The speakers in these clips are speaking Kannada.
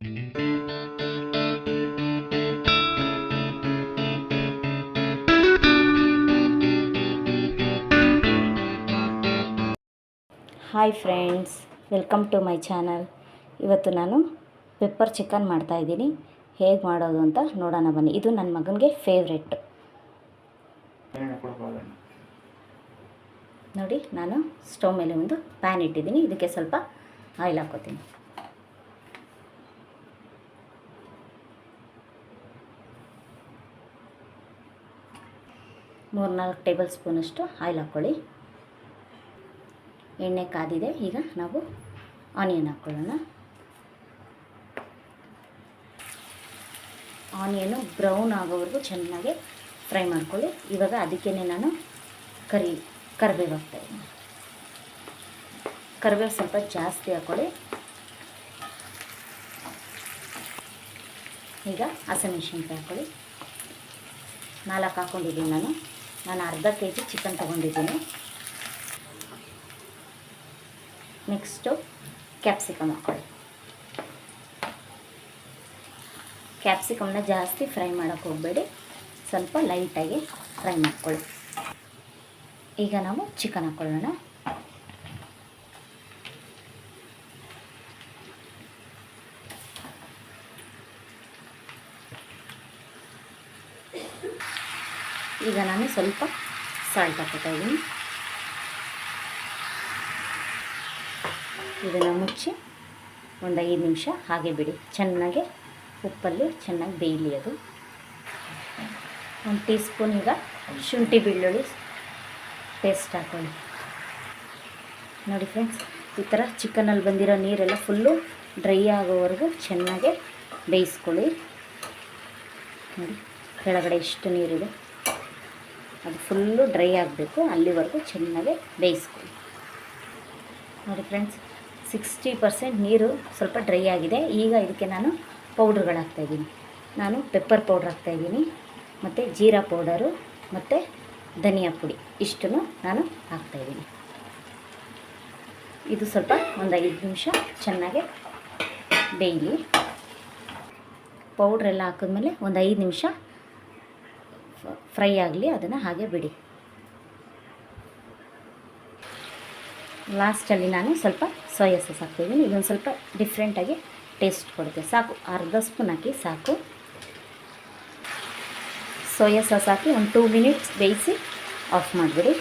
Hi friends welcome to my channel ಇವತ್ತು ನಾನು ಪೆಪ್ಪರ್ ಚಿಕನ್ ಮಾಡ್ತಾಯಿದ್ದೀನಿ ಹೇಗೆ ಮಾಡೋದು ಅಂತ ನೋಡೋಣ ಬನ್ನಿ. ಇದು ನನ್ನ ಮಗನಿಗೆ ಫೇವ್ರೆಟ್ ನೋಡಿ, ನಾನು ಸ್ಟವ್ ಮೇಲೆ ಒಂದು ಪ್ಯಾನ್ ಇಟ್ಟಿದ್ದೀನಿ. ಇದಕ್ಕೆ ಸ್ವಲ್ಪ ಆಯಿಲ್ ಹಾಕೋತೀನಿ. ಮೂರು ನಾಲ್ಕು ಟೇಬಲ್ ಸ್ಪೂನಷ್ಟು ಆಯಿಲ್ ಹಾಕ್ಕೊಳ್ಳಿ. ಎಣ್ಣೆ ಕಾದಿದೆ, ಈಗ ನಾವು ಆನಿಯನ್ ಹಾಕ್ಕೊಳ್ಳೋಣ. ಆನಿಯನ್ನು ಬ್ರೌನ್ ಆಗೋವರೆಗೂ ಚೆನ್ನಾಗಿ ಫ್ರೈ ಮಾಡ್ಕೊಳ್ಳಿ. ಇವಾಗ ಅದಕ್ಕೇ ನಾನು ಕರಿ, ಕರಿಬೇವು ಹಾಕ್ತಾಯಿದ್ದೀನಿ ಕರಿಬೇವು ಸ್ವಲ್ಪ ಜಾಸ್ತಿ ಹಾಕ್ಕೊಳ್ಳಿ. ಈಗ ಹಸಿಮೆಣ್ಸಿನ್ಕಾಯಿ ಹಾಕ್ಕೊಳ್ಳಿ. ನಾಲ್ಕು ಹಾಕ್ಕೊಂಡಿದ್ದೀನಿ ನಾನು. ನಾನು ಅರ್ಧ ಕೆ ಜಿ ಚಿಕನ್ ತೊಗೊಂಡಿದ್ದೀನಿ. ನೆಕ್ಸ್ಟು ಕ್ಯಾಪ್ಸಿಕಮ್ ಹಾಕ್ಕೊಳ್ಳಿ ಕ್ಯಾಪ್ಸಿಕಮ್ನ ಜಾಸ್ತಿ ಫ್ರೈ ಮಾಡೋಕ್ಕೆ ಹೋಗಬೇಡಿ. ಸ್ವಲ್ಪ ಲೈಟಾಗಿ ಫ್ರೈ ಮಾಡ್ಕೊಳ್ಳಿ. ಈಗ ನಾವು ಚಿಕನ್ ಹಾಕ್ಕೊಳ್ಳೋಣ ಈಗ ನಾನು ಸ್ವಲ್ಪ ಸಾಲ್ಟ್ ಹಾಕೋತಾ ಇದ್ದೀನಿ ಇದನ್ನು ಮುಚ್ಚಿ ಒಂದು ಐದು ನಿಮಿಷ ಹಾಗೆ ಬಿಡಿ. ಚೆನ್ನಾಗಿ ಉಪ್ಪಲ್ಲಿ ಚೆನ್ನಾಗಿ ಬೇಯಲಿ ಅದು. ಒಂದು ಟೀ ಸ್ಪೂನ್ ಈಗ ಶುಂಠಿ ಬೆಳ್ಳುಳ್ಳಿ ಪೇಸ್ಟ್ ಹಾಕೊಳ್ಳಿ ನೋಡಿ ಫ್ರೆಂಡ್ಸ್ ಈ ಥರ ಚಿಕನಲ್ಲಿ ಬಂದಿರೋ ನೀರೆಲ್ಲ ಫುಲ್ಲು ಡ್ರೈ ಆಗೋವರೆಗೂ ಚೆನ್ನಾಗೆ ಬೇಯಿಸ್ಕೊಳ್ಳಿ. ನೋಡಿ, ಕೆಳಗಡೆ ಇಷ್ಟು ನೀರಿದೆ. ಅದು ಫುಲ್ಲು ಡ್ರೈ ಆಗಬೇಕು, ಅಲ್ಲಿವರೆಗೂ ಚೆನ್ನಾಗೆ ಬೇಯಿಸ್ಕೊಳ್ಳಿ. ನೋಡಿ ಫ್ರೆಂಡ್ಸ್, ಸಿಕ್ಸ್ಟಿ ಪರ್ಸೆಂಟ್ ನೀರು ಸ್ವಲ್ಪ ಡ್ರೈ ಆಗಿದೆ. ಈಗ ಇದಕ್ಕೆ ನಾನು ಪೌಡ್ರ್ಗಳು ಹಾಕ್ತಾಯಿದ್ದೀನಿ ನಾನು ಪೆಪ್ಪರ್ ಪೌಡ್ರ್ ಹಾಕ್ತಾಯಿದ್ದೀನಿ ಮತ್ತು ಜೀರಾ ಪೌಡರು, ಮತ್ತು ಧನಿಯಾ ಪುಡಿ, ಇಷ್ಟನ್ನು ನಾನು ಹಾಕ್ತಾಯಿದ್ದೀನಿ ಇದು ಸ್ವಲ್ಪ ಒಂದು ಐದು ನಿಮಿಷ ಚೆನ್ನಾಗೆ ಬೇಯಲಿ. ಪೌಡ್ರೆಲ್ಲ ಹಾಕಿದ್ಮೇಲೆ ಒಂದು ಐದು ನಿಮಿಷ ಫ್ರೈ ಆಗಲಿ, ಅದನ್ನು ಹಾಗೆ ಬಿಡಿ. ಲಾಸ್ಟಲ್ಲಿ ನಾನು ಸ್ವಲ್ಪ ಸೋಯಾ ಸಾಸ್ ಹಾಕ್ತಿದ್ದೀನಿ. ಇದೊಂದು ಸ್ವಲ್ಪ ಡಿಫ್ರೆಂಟಾಗಿ ಟೇಸ್ಟ್ ಕೊಡುತ್ತೆ. ಸಾಕು, ಅರ್ಧ ಸ್ಪೂನ್ ಹಾಕಿ ಸಾಕು. ಸೋಯಾ ಸಾಸ್ ಹಾಕಿ ಒಂದು ಟೂ ಮಿನಿಟ್ಸ್ ಬೇಯಿಸಿ ಆಫ್ ಮಾಡಿಬಿಡಿ.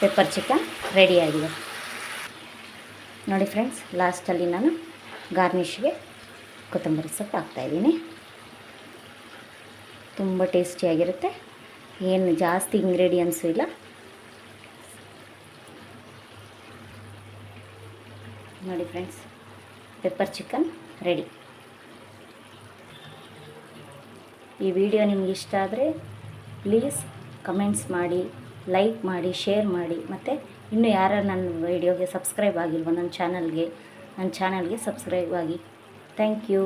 ಪೆಪ್ಪರ್ ಚಿಕನ್ ರೆಡಿಯಾಗಿದೆ ನೋಡಿ ಫ್ರೆಂಡ್ಸ್ ಲಾಸ್ಟಲ್ಲಿ ನಾನು ಗಾರ್ನಿಷ್ಗೆ ಕೊತ್ತಂಬರಿ ಸೊಪ್ಪು ಹಾಕ್ತಾಯಿದ್ದೀನಿ ತುಂಬ ಟೇಸ್ಟಿಯಾಗಿರುತ್ತೆ ಏನು ಜಾಸ್ತಿ ಇಂಗ್ರೀಡಿಯೆಂಟ್ಸು ಇಲ್ಲ. ನೋಡಿ ಫ್ರೆಂಡ್ಸ್ ಪೆಪ್ಪರ್ ಚಿಕನ್ ರೆಡಿ ಈ ವಿಡಿಯೋ ನಿಮ್ಗೆ ಇಷ್ಟ ಆದರೆ ಪ್ಲೀಸ್ ಕಮೆಂಟ್ಸ್ ಮಾಡಿ ಲೈಕ್ ಮಾಡಿ ಶೇರ್ ಮಾಡಿ, ಮತ್ತು ಇನ್ನೂ ಯಾರು ನನ್ನ ವಿಡಿಯೋಗೆ ಸಬ್ಸ್ಕ್ರೈಬ್ ಆಗಿಲ್ವೋ, ನನ್ನ ಚಾನಲ್ಗೆ ನನ್ನ ಚಾನಲ್ಗೆ ಸಬ್ಸ್ಕ್ರೈಬ್ ಆಗಿ. Thank you